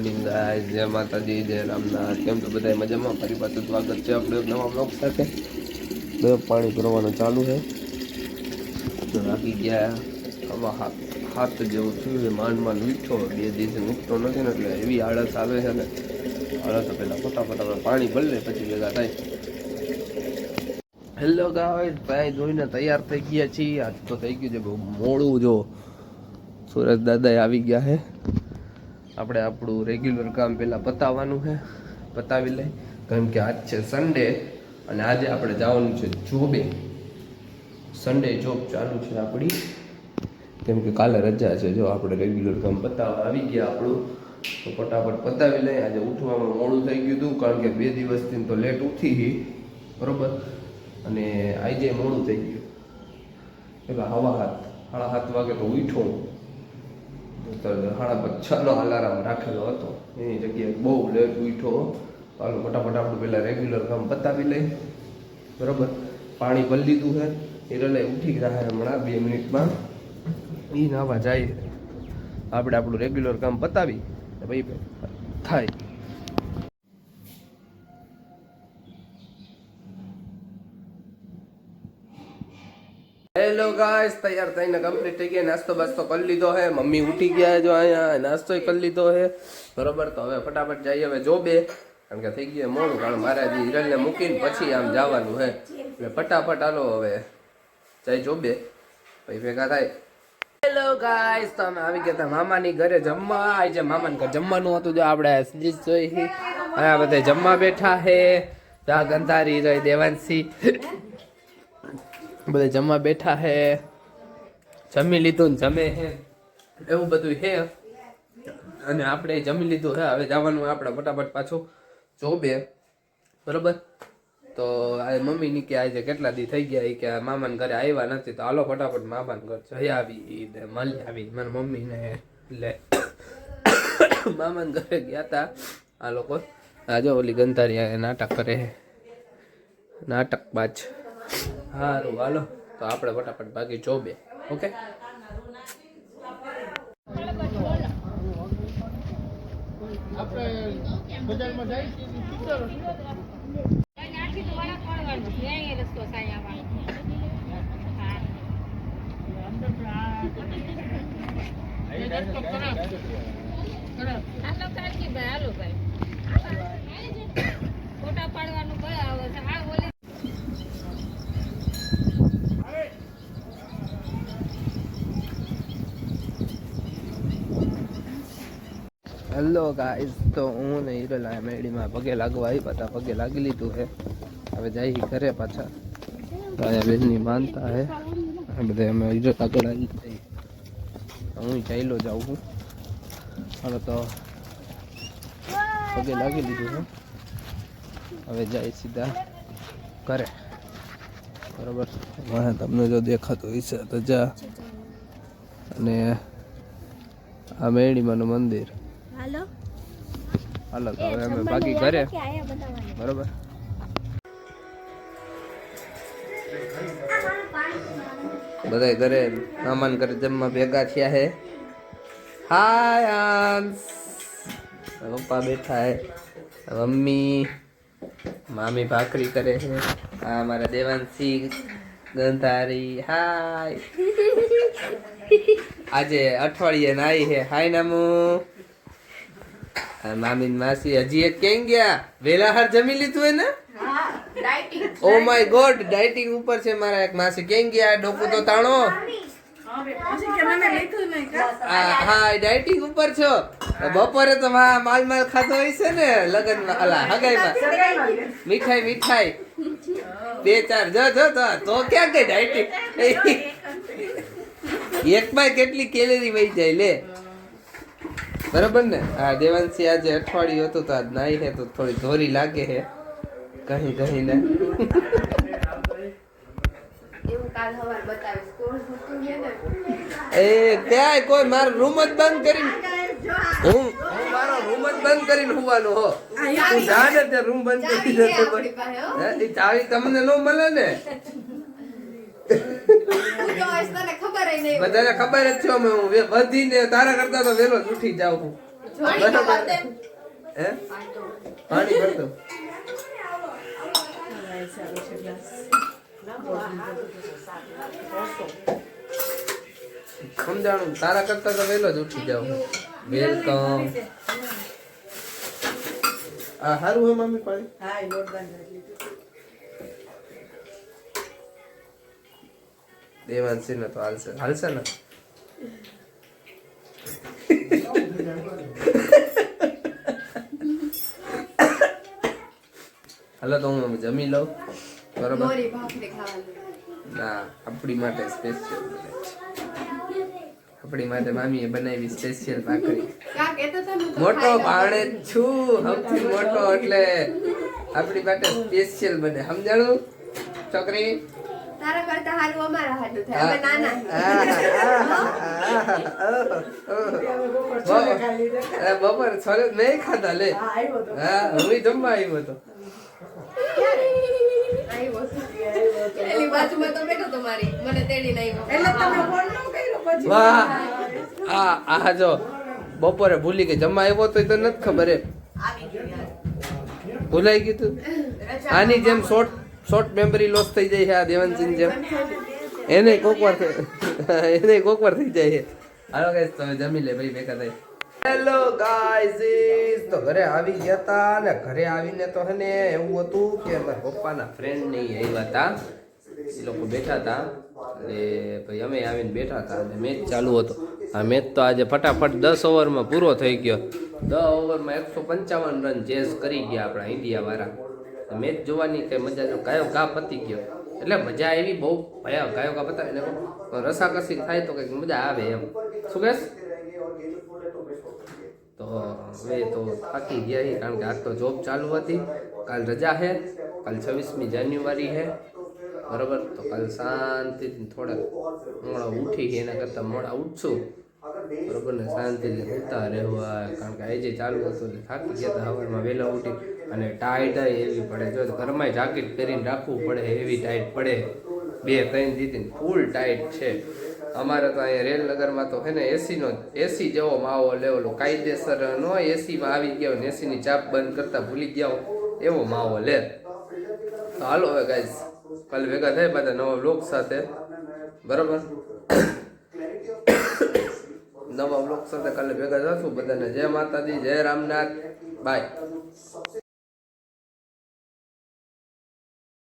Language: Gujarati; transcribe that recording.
મોર્નિંગ જય માતાજી, જય રામનાથ. કેમ તો બધા મજામાં? ફરી પાછું સ્વાગત છે આપણે નવા બ્લોક સાથે. બે પાણી ભરવાનું ચાલુ છે. તો લાગી ગયા. હવા હાથ જેવું થયું છે. માંડ માંડ મીઠો, બે દિવસે ઉઠતો નથી ને એટલે એવી આળસ આવે છે ને. આળસ પહેલાં ફટાફટ આપણે પાણી ભરી લે પછી ભેગા થાય. હેલો ગાય ભાઈ જોઈને તૈયાર થઈ ગયા છીએ. આજ તો થઈ ગયું છે બહુ મોડું, જો. સુરજ દાદા આવી ગયા છે. આપણે આપણું રેગ્યુલર કામ પહેલાં પતાવવાનું છે. પતાવી લઈ કારણ કે આજ છે સન્ડે અને આજે આપણે જવાનું છે જોબે. સન્ડે જોબ ચાલુ છે આપણી. કેમ કે કાલે રજા છે. જો આપણે રેગ્યુલર કામ પતાવવા આવી ગયા આપણું, તો ફટાફટ પતાવી લઈએ. આજે ઉઠવામાં મોડું થઈ ગયું હતું, કારણ કે બે દિવસથી તો લેટ ઉઠી હતી બરોબર? અને આજે મોડું થઈ ગયું. એટલે હવા હાથ, સાડા સાત વાગે તો ઉઠો. તો સાડા છનો અલાર્મ રાખેલો હતો. એની જગ્યાએ બહુ લેટ ઉઠો હાલો, ફટાફટ આપણું પહેલાં રેગ્યુલર કામ પતાવી લઈ. બરોબર? પાણી ભરી લીધું છે એ હિરલે ઉઠી ગયા હમણાં બે મિનિટમાં. એ નાવા જાય. આપણે આપણું રેગ્યુલર કામ પતાવી. ભાઈ, થાય. હેલો ગાઈસ તૈયાર થઈને કમ્પ્લીટ થઈ ગયા. નાસ્તો બાસ્તો કરી લીધો હે. મમ્મી ઉઠી ગયા જો અહીંયા. નાસ્તો કરી લીધો હે. બરોબર, તો હવે ફટાફટ જઈએ. હવે જોબે કારણ કે થઈ ગયું મોડું. કારણ મારે હજી હિરલને મૂકીને પછી આમ જવાનું હે. એટલે ફટાફટ હાલો હવે. જઈ જોબે પછી ભેગા થાય. હેલો ગાઈસ તો અમે આવી ગયા મામાની ઘરે જમવા. આજે મામાને ઘરે જમવાનું હતું જો આપણે સીરીઝ જોઈ. અહીંયા બધા જમવા બેઠા હે. જા ગંધારી રહી દેવાંશી. બધા જમવા બેઠા હે. જમી લીધું ને જમે હે. એવું બધું હે. અને આપણે જમી લીધું હે. હવે જવાનું આપણે ફટાફટ પાછું જોબે બરોબર? તો આ મમ્મીની કે આજે કેટલા દી થઈ ગયા કે મામાના ઘરે આવ્યા નથી. તો હાલો ફટાફટ મામાને ઘર જઈ આવી ને મળી આવી. મારા મમ્મીને એટલે મામાન ઘરે ગયા હતા આ લોકો. આજે ઓલી ગંધારી નાટક કરે નાટક બાજ. સારું હાલો. તો આપણે ફટાફટ બાકી જોબે ઓકે? થાય આવા હા હાલો ભાઈ હાલો ભાઈ ફોટા પાડવાનું ભાઈ આવે છે હા ઓલે હેલો ગાઈસ તો હું ને હિરોલા મેળીમાં પગે લાગવા આવ્યા હતા પગે લાગી લીધું હે. હવે જઈ ઘરે પાછા. તો બેનની માનતા હે. બધે અમે હિરલ આગળ આવી જઈએ હું ચાલ્યો જાઉં છું. હવે તો પગે લાગી લીધું હે. હવે જાય સીધા ઘરે. બરોબર. મને તમને જો દેખાતું હશે તો જા. અને આ મેળીમાનું મંદિર. હાલો. હાલો હવે અમે બાકી ઘરે. બરોબર. બધા ઘરે મામાન ઘરે જમવા ભેગા થયા હે. હાય આંસ પપ્પા બેઠા હે. મમ્મી મામી ભાખરી કરે છે. આ અમારા દેવાંશી ગંધારી હાય આજે અઠવાડિયે નાઈ હે. હાય નામુ. મામી માસી હજી એક કેમ ગયા? વેલા હાર જમી લીધું એને? ઓ માય ગોડ ડાયટિંગ ઉપર છે મારા એક માસી. કેમ ગયા? ડોકુ તો તાણો. હા ડાયટિંગ ઉપર છો. બપોરે તો મા- માલ માલ ખાધો હોય છે ને લગનમાં. અલા હગાઈમાં મીઠાઈ મીઠાઈ. બે ચાર જો જો તો તો ક્યાં ગઈ ડાયટિંગ એક એકમાં કેટલી કેલેરી વહી જાય લે. બરાબર ને? હા દેવાંશી આજે અઠવાડિયું હતું તો આજ નાઈ હે તો થોડી ધોરી લાગે હે. કહી કહી ને? એ ક્યાંય કોઈ મારો રૂમ જ બંધ કરીને. હું હું મારો રૂમ જ બંધ કરીને હોવાનો હો. હું જાણે તે રૂમ બંધ કરી દેતો એ ચાવી તમને ન મળે ને? બધાને ખબર જ છે અમે. હું વધી વધીને તારા કરતા તો વેલો જ ઉઠી જાઉં છું. હે? પાણી ભરતો. સમજાણું? તારા કરતા તો વહેલો જ ઉઠી જાવ વેલકમ. આ સારું હે મમ્મી પાણી દેવાંશી ને તો હાલશે. હાલશે ને? હાલો તો હું જમી લઉં. બરોબર? ના આપણી માટે સ્પેશિયલ આપણી માટે મામીએ બનાવી સ્પેશિયલ ભાખરી. મોટો પાણે છું. સૌથી મોટો એટલે આપણી માટે સ્પેશિયલ બને. સમજાણું? છોકરી? તારા કરતા હારું અમારા હાથું થાય. અમે નાના બપોર છોલે નહીં ખાતા લે. હા હું જમવા આવ્યો હતો. બપોરે ભૂલી ગઈ. જમવા આવ્યો તો તો નથી ખબર એ ભૂલાઈ ગયું તું? આની જેમ શોર્ટ શોર્ટ મેમરી લોસ થઈ જાય છે આ દેવાનસિંહ જેમ. એને કોક વાર થઈ- એને કોક વાર થઈ જાય છે. હાલો ગાઈસ તમે જમી લે ભાઈ ભેગા થઈ હેલો ગાઈઝ તો ઘરે આવી ગયા હતા ને ઘરે આવીને તો હે ને એવું હતું કે મારા પપ્પાના ફ્રેન્ડ નહીં આવ્યા હતા એ લોકો બેઠા હતા અને ભાઈ અમે આવીને બેઠા હતા અને મેચ ચાલુ હતો. આ મેચ તો આજે ફટાફટ દસ ઓવરમાં પૂરો થઈ ગયો. દસ ઓવરમાં એકસો પંચાવન રન ચેસ કરી ગયા આપણા ઇન્ડિયાવાળા મેચ જોવાની કઈ મજા જો ગાયો ગા પતી ગયો. એટલે મજા આવી બહુ. ભયા ગાયો ગા પતા એટલે રસાકસી થાય તો કંઈક મજા આવે એમ. શું કહેશ? તો હવે તો થાકી ગયા છીએ કારણ કે આજ તો જોબ ચાલુ હતી. કાલ રજા છે. કાલ છવ્વીસમી જાન્યુઆરી છે. બરાબર? તો કાલ શાંતિથી થોડાક મોડા ઉઠી એના કરતાં મોડા ઉઠશું. બરોબર ને? શાંતિથી ઉતા રહેવા કારણ કે આજે ચાલુ હતું થાકી ગયા હતા. સવારમાં વહેલા ઉઠી અને ટાઈટ એવી પડે. જો ઘરમાં જાકેટ પહેરીને રાખવું પડે એવી ટાઈટ પડે બે ત્રણ દીધી ફૂલ ટાઈટ છે. અમારે તો અહીંયા રેલનગરમાં તો છે ને એસીનો એસી જેવો માવો લેવલો કાયદેસર નો એસીમાં આવી ગયો ને એસીની ચાપ બંધ કરતા ભૂલી ગયા હો, એવો માવો લે. તો હાલો હવે ગાઈસ કાલે ભેગા થાય બધા નવા બ્લોગ સાથે. બરાબર? નવા બ્લોગ સાથે કાલે ભેગા થશું. બધાને જય માતાજી જય રામનાથ. બાય